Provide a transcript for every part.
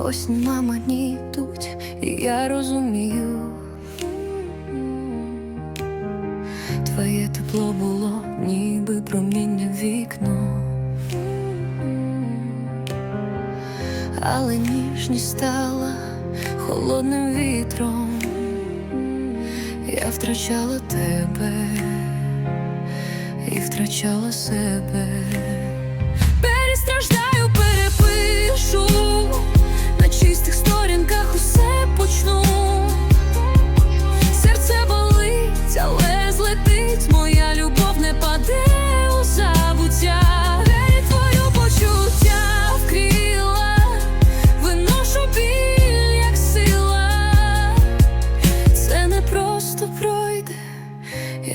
Ось мама йдуть, і я розумію. Твоє тепло було, ніби проміння вікно. Але ніжність стала холодним вітром. Я втрачала тебе і втрачала себе.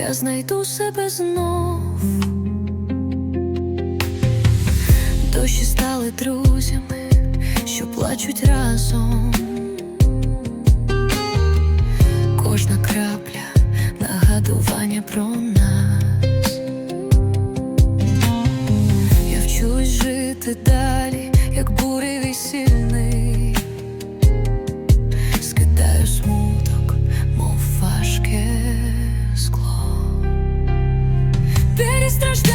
Я знайду себе знов. Дощі стали друзями, що плачуть разом. Кожна крапля нагадування про нас. Я вчусь жити далі, Перестраждаю,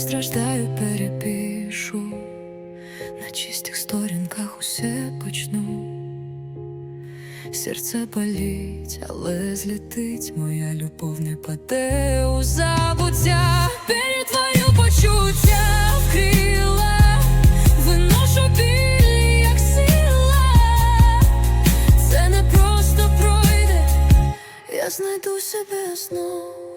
Перестраждаю, перепишу, на чистих сторінках усе почну. Серце болить, але злетить, моя любов не паде у забуття. Почуття в крила, виношу біль, як сила. Це не просто пройде, я знайду себе знов.